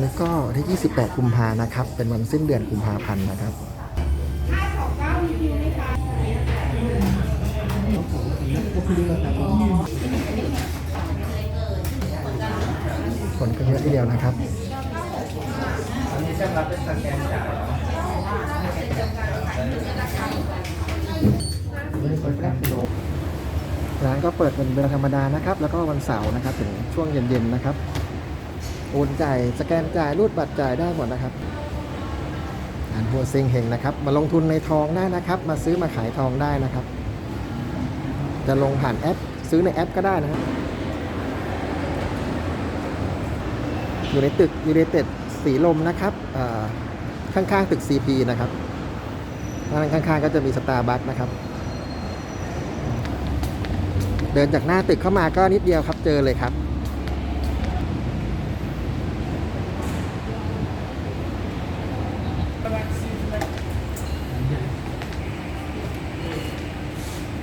แล้วก็ที่ 28 กุมภานะครับ เป็นวันสิ้นเดือนกุมภาพันธ์นะครับคนก็เยอะทีเดียวนะครับร้านก็เปิดเป็นเวลาธรรมดานะครับ แล้วก็วันเสาร์นะครับ ถึงช่วงเย็นๆนะครับ โอนจ่ายสแกนจ่ายรูดบัตรจ่ายได้หมดนะครับอันหัวเซ็งเฮงนะครับ มาลงทุนในทองได้นะครับ มาซื้อมาขายทองได้นะครับ จะลงผ่านแอป ซื้อในแอปก็ได้นะครับ อยู่ในตึกยูเนเต็ดสีลมนะครับข้างๆตึก CP นะครับด้านข้างๆก็จะมีสตาร์บัคนะครับ เดินจากหน้าตึกเข้ามาก็นิดเดียวครับเจอเลยครับ